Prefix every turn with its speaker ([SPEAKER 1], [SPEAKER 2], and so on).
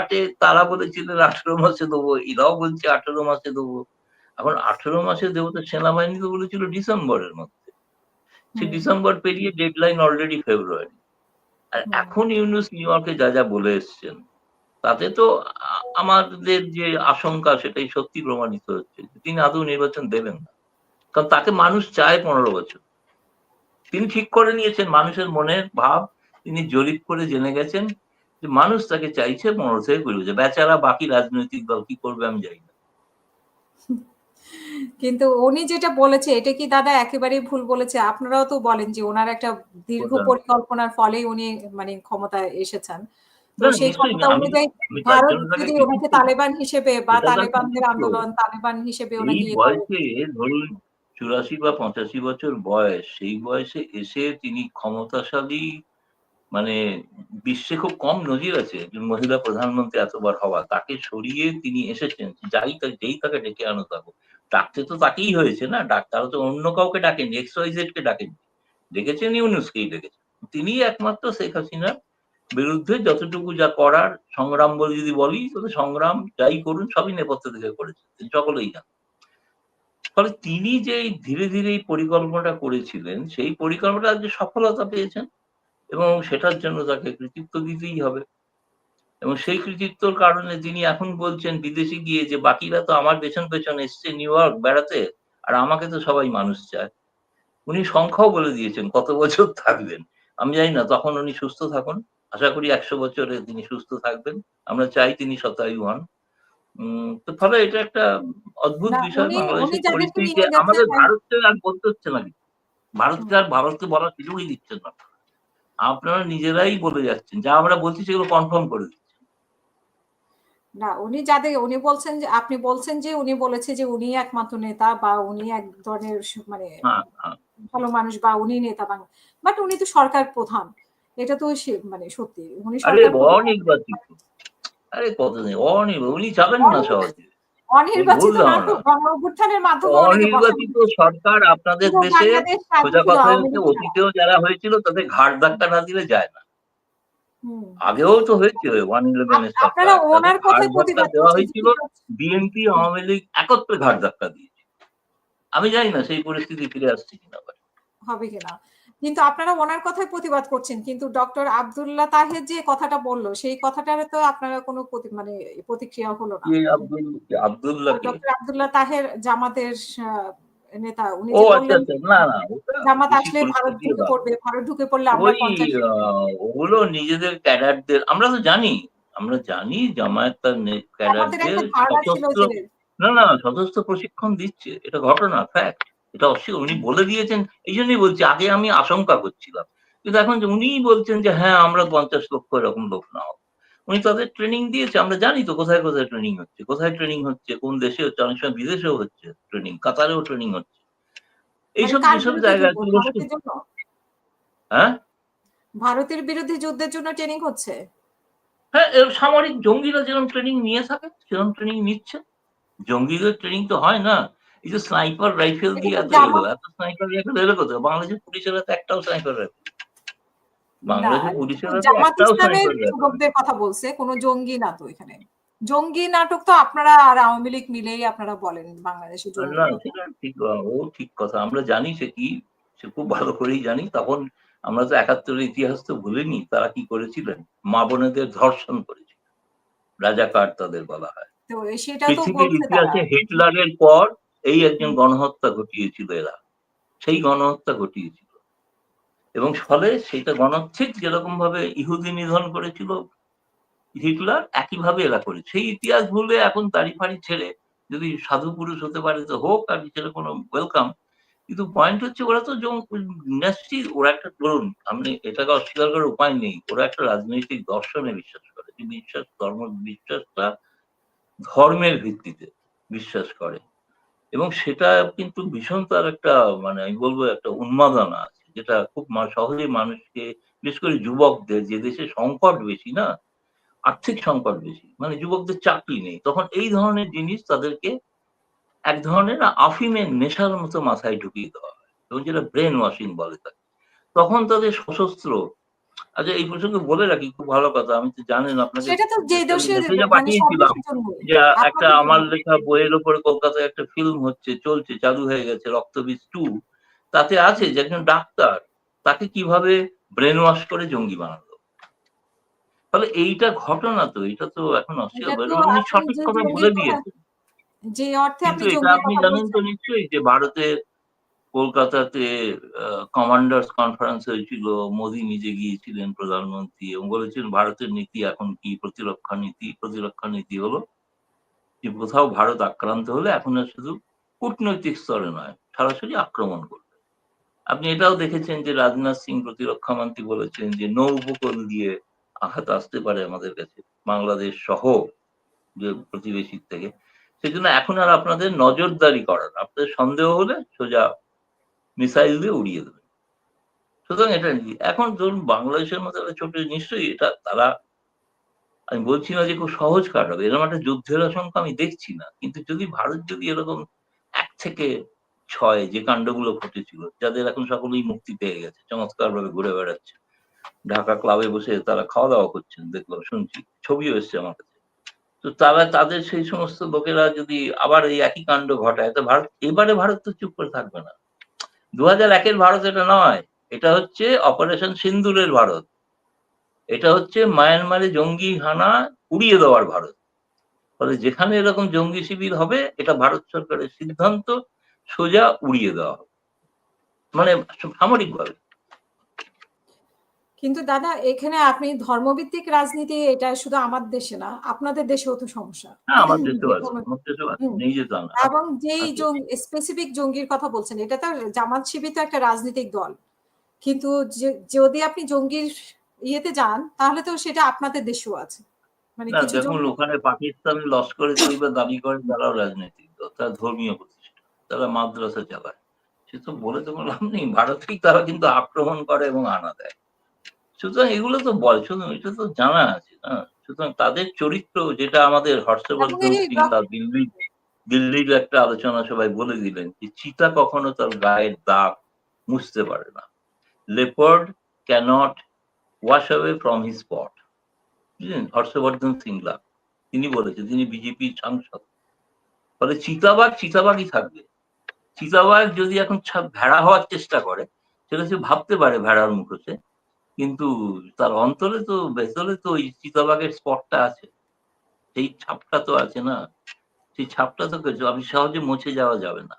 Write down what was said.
[SPEAKER 1] আটে তারা বলেছিলেন আঠেরো মাসে দেবো এরাও বলছে আঠেরো মাসে দেবো। এখন আঠেরো মাসে দেবো তো সেনাবাহিনী তো বলেছিল ডিসেম্বরের মধ্যে। সে ডিসেম্বর পেরিয়ে ডেডলাইন অলরেডি ফেব্রুয়ারি। আর এখন ইউনুস নিউ ইয়র্কে যা যা বলে এসছেন তাতে তো আমাদের যে আশঙ্কা সেটাই সত্যি প্রমাণিত হচ্ছে তিনি আদৌ নির্বাচন দেবেন না। কারণ তাকে মানুষ চায় পনেরো বছর। তিনি ঠিক করে নিয়েছেন মানুষের মনের ভাব তিনি জরিপ করে জেনে গেছেন। যে মানুষ তাকে চাইছে পনেরো থেকে কুড়ি বছর বেচারা বাকি রাজনৈতিক দল কি করবে আমি জানি না।
[SPEAKER 2] কিন্তু উনি যেটা বলেছে এটা কি দাদা একেবারেই ভুল বলেছে? আপনারাও তো বলেন যে ওনার একটা দীর্ঘ পরিকল্পনার ফলেই উনি মানে ক্ষমতায় এসেছেন। তো সেই ক্ষমতা অনুযায়ী ভারত যদি ওনাকে তালেবান হিসেবে বা তালেবানদের আন্দোলন তালেবান হিসেবে ওনাকে
[SPEAKER 1] বয়সে ধরুন চুরাশি বা পঁচাশি বছর বয়স সেই বয়সে এসে তিনি ক্ষমতাশালী মানে বিশ্বে খুব কম নজির আছে একজন মহিলা প্রধানমন্ত্রী এতবার হওয়া। তাকে সরিয়ে তিনি এসেছেন, যাই তাকে যেই তাকে ডেকে আনো থাকো ডাকতে তো তাকেই হয়েছে না? ডাক্তার তো অন্য কাউকে ডাকেনি এক্স ওয়াই জেড কে ডাকেনি ডেকেছেন ইউনুসকেই ডেকেছেন তিনি একমাত্র শেখ হাসিনার বিরুদ্ধে যতটুকু যা করার সংগ্রাম বলে যদি বলি তাহলে সংগ্রাম যাই করুন, সবই নেপথ্য থেকে করেছেন সকলেই জান। ফলে তিনি যে ধীরে ধীরে এই পরিকল্পনাটা করেছিলেন, সেই পরিকল্পনাটা আজকে সফলতা পেয়েছেন। এবং সেটার জন্য তাকে কৃতিত্ব দিতেই হবে। এবং সেই কৃতিত্বর কারণে তিনি এখন বলছেন বিদেশে গিয়ে যে বাকিরা তো আমার পেছন পেছন এসছে নিউ ইয়র্ক বেড়াতে আর আমাকে তো সবাই মানুষ চায়। উনি সংখ্যাও বলে দিয়েছেন কত বছর থাকবেন। আমি জানি না তখন উনি সুস্থ থাকুন। আশা করি একশো বছরে তিনি সুস্থ থাকবেন। আমরা চাই তিনি শতায়ু হন। তো ফলে এটা একটা অদ্ভুত বিষয় বাংলাদেশের পরিস্থিতিতে আমাদের ভারতকে আর বলতে হচ্ছে না। ভারতকে আর ভারতকে বলার সুযোগই দিচ্ছেন না। আপনারা নিজেরাই বলে যাচ্ছেন যা আমরা বলছি সেগুলো কনফার্ম করে
[SPEAKER 2] না উনি যাদের উনি বলছেন যে আপনি বলছেন যে উনি বলেছে যে উনি একমাত্র নেতা বা উনি এক ধরনের মানে ভালো মানুষ বা উনি নেতা বাংলা বাট উনি তো সরকার প্রধান। এটা তো মানে সত্যি উনি
[SPEAKER 1] আরে অনির্বাচিত। আরে কত নেই অনির্বাচিত উনি যাবেন না সহজে।
[SPEAKER 2] অনির্বাচিত
[SPEAKER 1] অনির্বাচিত সরকার আপনাদের দেশে সোজা কথা হচ্ছে অতীতেও যারা হয়েছিল তাদের ঘাট ধাক্কা না দিলে যায় না। আগেও তো হয়েছে ওয়ান ইলেভেনের সরকার। দেওয়া হয়েছিল বিএনপি আওয়ামী লীগ একত্রে ঘাট ধাক্কা দিয়েছে। আমি জানি না সেই পরিস্থিতি ফিরে আসছে কিনা।
[SPEAKER 2] হবে কিনা। কিন্তু আপনারা ওনার কথাই প্রতিবাদ করছেন। কিন্তু ডক্টর আবদুল্লাহ তাহের যে কথাটা বলল সেই কথাটার তো আপনারা কোনো মানে প্রতিক্রিয়া হলো না।
[SPEAKER 1] আবদুল্লাহ
[SPEAKER 2] ডক্টর আবদুল্লাহ তাহের জামাতের নেতা উনি
[SPEAKER 1] আচ্ছা আচ্ছা না না
[SPEAKER 2] জামাত আসলে ভারত ঢুকে পড়বে ভারত ঢুকে পড়লে আমরা
[SPEAKER 1] ওগুলো নিজেদের ক্যাডারদের আমরা তো জানি আমরা জানি জামায়াত তার ক্যাডারদের না না সশস্ত্র প্রশিক্ষণ দিচ্ছে এটা ঘটনা ফ্যাক্ট এটা অবশ্যই উনি বলে দিয়েছেন এই জন্যই বলছি আগে আমি আশঙ্কা করছিলাম। কিন্তু এখন যে উনিই বলছেন যে হ্যাঁ আমরা পঞ্চাশ লক্ষ এরকম লোক না উনি তাদের ট্রেনিং দিয়েছে আমরা জানি তো কোথায় কোথায় ট্রেনিং হচ্ছে কোথায় ট্রেনিং হচ্ছে কোন দেশে হচ্ছে অনেক সময় বিদেশেও হচ্ছে ট্রেনিং কাতারেও ট্রেনিং হচ্ছে। এইসব যেসব জায়গায় হ্যাঁ?
[SPEAKER 2] ভারতের বিরুদ্ধে যুদ্ধের জন্য ট্রেনিং হচ্ছে?
[SPEAKER 1] হ্যাঁ সামরিক জঙ্গিরা যেরকম ট্রেনিং নিয়ে থাকে সেরকম ট্রেনিং নিচ্ছে। জঙ্গিদের ট্রেনিং তো হয় না। এই যে স্নাইপার রাইফেল দিয়ে এত এত স্নাইপার রাইফেল এলো কোথায় বাংলাদেশের পুলিশের হাতে একটাও স্নাইপার রাইফেল বাংলাদেশের পুলিশের হাতে একটাও
[SPEAKER 2] স্নাইপার কথা বলছে কোনো জঙ্গি না তো এখানে। জঙ্গি নাটক তো আপনারা আর আওয়ামী লীগ মিলেই আপনারা বলেন বাংলাদেশে
[SPEAKER 1] না ঠিক ও ঠিক কথা। আমরা জানি সে কি সে খুব ভালো করেই জানি। তখন আমরা তো একাত্তরের ইতিহাস তো ভুলিনি তারা কি করেছিলেন? মা বোনেদের ধর্ষণ করেছিল রাজাকার তাদের বলা হয়। পৃথিবীর ইতিহাসে হিটলারের পর এই একজন গণহত্যা ঘটিয়েছিল এরা। সেই গণহত্যা ঘটিয়েছিল। এবং ফলে সেটা গণচ্ছেদ যেরকম ভাবে ইহুদি নিধন করেছিল হিটলার একইভাবে এরা করে সেই ইতিহাস ভুলে এখন দাড়ি ফাড়ি ছেড়ে যদি সাধু পুরুষ হতে পারে তো হোক আর সেটা কোনো ওয়েলকাম কিন্তু পয়েন্ট হচ্ছে ওরা তো ইন্ডাস্ট্রি ওরা একটা ধরুন আপনি এটাকে অস্বীকার করার উপায় নেই। ওরা একটা রাজনৈতিক দর্শনে বিশ্বাস করে। যে বিশ্বাস ধর্ম বিশ্বাসটা ধর্মের ভিত্তিতে বিশ্বাস করে। এবং সেটা কিন্তু ভীষণ তার একটা মানে আমি বলব একটা উন্মাদনা আছে, যেটা খুব সহজে মানুষকে, বিশেষ করে যুবকদের, যে দেশে সংকট বেশি না, আর্থিক সংকট বেশি মানে যুবকদের চাকরি নেই, তখন এই ধরনের জিনিস তাদেরকে এক ধরনের আফিমের নেশার মতো মাথায় ঢুকিয়ে দেওয়া হয়, এবং যেটা ব্রেন ওয়াশিং বলে তাকে, তখন তাদের সশস্ত্র আচ্ছা এই প্রসঙ্গে বলে রাখি খুব ভালো কথা আমি তো জানেন আপনাকে।
[SPEAKER 2] মানে
[SPEAKER 1] পাঠিয়েছিলাম যে একটা আমার লেখা বইয়ের উপরে কলকাতায় একটা ফিল্ম হচ্ছে চলছে চালু হয়ে গেছে রক্তবীজ টু তাতে আছে যে একজন ডাক্তার তাকে কীভাবে ব্রেন ওয়াশ করে জঙ্গি বানালো। তাহলে এইটা ঘটনা তো এটা তো এখন অস্বীকার উনি সঠিক কথা বলে দিয়েছেন।
[SPEAKER 2] যে অর্থে আপনি
[SPEAKER 1] জানেন তো নিশ্চয়ই যে ভারতে কলকাতাতে কমান্ডার্স কনফারেন্স হয়েছিল, মোদি নিজে গিয়েছিলেন প্রধানমন্ত্রী, এবং বলেছেন ভারতের নীতি এখন কি, প্রতিরক্ষা নীতি প্রতিরক্ষা নীতি হলো যে কোথাও ভারত আক্রান্ত হলে এখন আর শুধু কূটনৈতিক স্তরে নয়, সরাসরি আক্রমণ করবে। আপনি এটাও দেখেছেন যে রাজনাথ সিং প্রতিরক্ষা মন্ত্রী বলেছেন যে নৌ উপকূল দিয়ে আঘাত আসতে পারে আমাদের কাছে, বাংলাদেশ সহ যে প্রতিবেশীর থেকে। সেই জন্য এখন আর আপনাদের নজরদারি করার, আপনাদের সন্দেহ হলে সোজা মিসাইল দিয়ে উড়িয়ে দেবে। সুতরাং এটা এখন ধরুন বাংলাদেশের মধ্যে একটা ছোট নিশ্চয়ই এটা তারা আমি বলছি না যে খুব সহজ কাটাবে এরকম একটা যুদ্ধের আশঙ্কা আমি দেখছি না। কিন্তু যদি ভারত যদি এরকম এক থেকে ছয় যে কাণ্ডগুলো ঘটেছিল, যাদের এখন সকলেই মুক্তি পেয়ে গেছে চমৎকার ভাবে ঘুরে বেড়াচ্ছে, ঢাকা ক্লাবে বসে তারা খাওয়া দাওয়া করছেন, দেখলাম, শুনছি, ছবিও এসছে আমার কাছে। তো তারা, তাদের সেই সমস্ত লোকেরা যদি আবার এই একই কাণ্ড ঘটায়, তো ভারত এবারে ভারত তো চুপ করে থাকবে না। দু হাজার একের ভারত এটা নয়, এটা হচ্ছে অপারেশন সিন্দুরের ভারত। এটা হচ্ছে মায়ানমারে জঙ্গি হানা উড়িয়ে দেওয়ার ভারত। ফলে যেখানে এরকম জঙ্গি শিবির হবে, এটা ভারত সরকারের সিদ্ধান্ত, সোজা উড়িয়ে দেওয়া হবে। মানে সামরিকভাবে।
[SPEAKER 2] কিন্তু দাদা এখানে আপনি ধর্মভিত্তিক রাজনীতি এটা শুধু আমার দেশে না আপনাদের দেশেও তো সমস্যা।
[SPEAKER 1] হ্যাঁ
[SPEAKER 2] এবং যেই স্পেসিফিক জঙ্গির কথা বলছেন এটা তো জামাত শিবির তো একটা রাজনৈতিক দল। কিন্তু যদি আপনি জঙ্গির ইয়েতে যান তাহলে তো সেটা আপনাদের দেশেও আছে। মানে
[SPEAKER 1] দেখুন ওখানে পাকিস্তান লস্করে তৈবা দাবি করে তারাও রাজনৈতিক দল তারা ধর্মীয় প্রতিষ্ঠান তারা মাদ্রাসা চালায়। সে তো বলে তো লাভ নেই ভারতেই তারা কিন্তু আক্রমণ করে এবং আনা দেয়। সুতরাং এগুলো তো বল শুধু এটা তো জানা আছে না? সুতরাং তাদের চরিত্র যেটা আমাদের হর্ষবর্ধন দিল্লি দিল্লির একটা আলোচনা সবাই বলে দিলেন যে চিতা কখনো তার গায়ের দাগ মুছতে পারে না। Leopard can't wash away from his spot বুঝলেন? হর্ষবর্ধন সিংলা তিনি বলেছেন তিনি বিজেপি সাংসদ। ফলে চিতাবাঘ চিতাবাঘই থাকবে। চিতাবাঘ যদি এখন ভেড়া হওয়ার চেষ্টা করে সেটা সে ভাবতে পারে ভেড়ার মুখোশে। কিন্তু তার অন্তরে তো, ভেতরে তো ওই চিতাবাগের স্পটটা আছে। সেই ছাপটা তো আছে না। সেই ছাপটা তো আমি সহজে মুছে যাওয়া যাবে না।